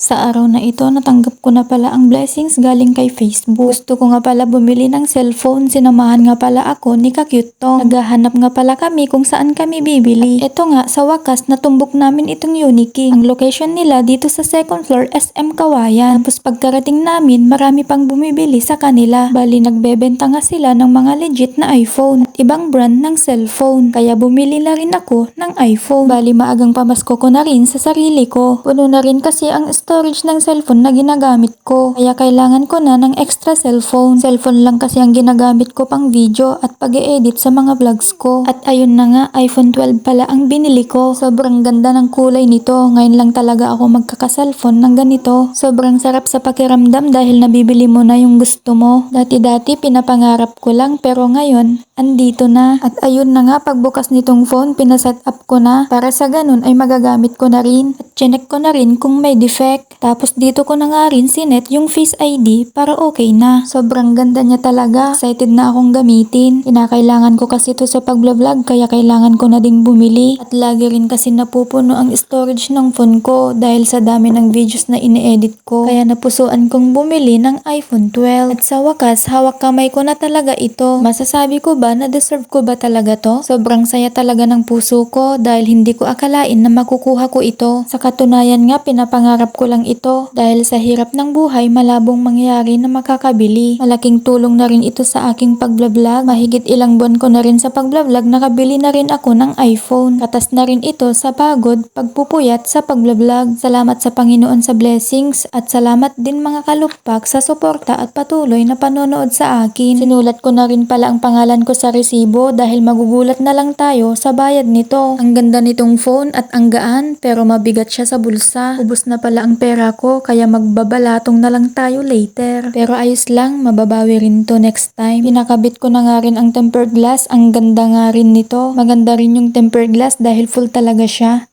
Sa araw na ito, natanggap ko na pala ang blessings galing kay Facebook. Gusto ko nga pala bumili ng cellphone. Sinamahan nga pala ako ni Kakyutong. Naghahanap nga pala kami kung saan kami bibili. Ito nga, sa wakas, natumbok namin itong Uniki. Ang location nila dito sa second floor SM Kawayan. Tapos pagkarating namin, marami pang bumibili sa kanila. Bali, nagbebenta nga sila ng mga legit na iPhone ibang brand ng cellphone. Kaya bumili na rin ako ng iPhone. Bali, maagang pamasko ko na rin sa sarili ko. Puno na rin kasi ang storage ng cellphone na ginagamit ko. Kaya kailangan ko na ng extra cellphone. Cellphone lang kasi ang ginagamit ko pang video at pag edit sa mga vlogs ko. At ayun na nga, iPhone 12 pala ang binili ko. Sobrang ganda ng kulay nito. Ngayon lang talaga ako magkaka-cellphone ng ganito. Sobrang sarap sa pakiramdam dahil nabibili mo na yung gusto mo. Dati-dati pinapangarap ko lang pero ngayon, andito na. At ayun na nga, pagbukas nitong phone, pinaset up ko na. Para sa ganun ay magagamit ko na rin. At chinek ko na rin kung may defect. Tapos dito ko na nga rin sinet yung Face ID para okay na. Sobrang ganda niya talaga. Excited na akong gamitin. Kinakailangan ko kasi ito sa pagbablog kaya kailangan ko na ding bumili. At lagi rin kasi napupuno ang storage ng phone ko dahil sa dami ng videos na ine-edit ko. Kaya napusuan kong bumili ng iPhone 12. At sa wakas, hawak kamay ko na talaga ito. Masasabi ko ba na deserve ko ba talaga to? Sobrang saya talaga ng puso ko dahil hindi ko akalain na makukuha ko ito. Sa katunayan nga, pinapangarap ko lang ito dahil sa hirap ng buhay, malabong mangyari na makakabili. Malaking tulong na rin ito sa aking pagbablog. Mahigit ilang buwan ko na rin sa pagbablog, nakabili na rin ako ng iPhone. Katas na rin ito sa pagod, pagpupuyat sa pagbablog. Salamat sa Panginoon sa blessings at salamat din mga kalukpak sa suporta at patuloy na panonood sa akin. Sinulat ko na rin pala ang pangalan ko sa resibo dahil magugulat na lang tayo sa bayad nito. Ang ganda nitong phone at ang gaan pero mabigat siya sa bulsa. Ubus na pala ang pera ko kaya magbabalatong na lang tayo later. Pero ayos lang, mababawi rin to next time. Pinakabit ko na nga rin ang tempered glass. Ang ganda nga rin nito. Maganda rin yung tempered glass dahil full talaga siya.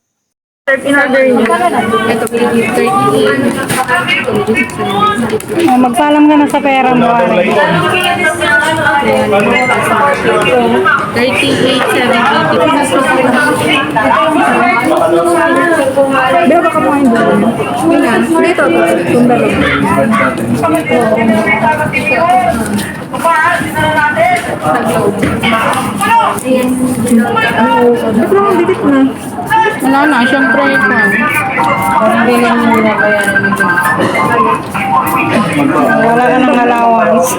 In order niyo. Ito, 38. Oh, magpaalam ka na sa pera mo, Ari. 38, Pero baka mo yung dulo mo. Dito, Kung dalawa. Ba't mo ang dikit na? Wala na, syempre ito. Hindi lang yung binabayaran nito. Wala ka ng allowance.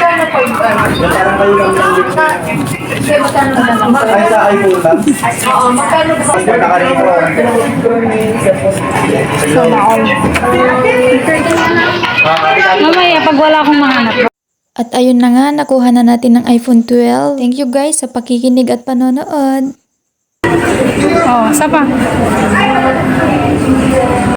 Ay, sa iPhone lang? Oo, magkano ba? Sana all. Mamaya, pag wala akong mahanap. At ayun na nga, nakuha na natin ng iPhone 12. Thank you guys sa pakikinig at panonood. Oh, isa pa.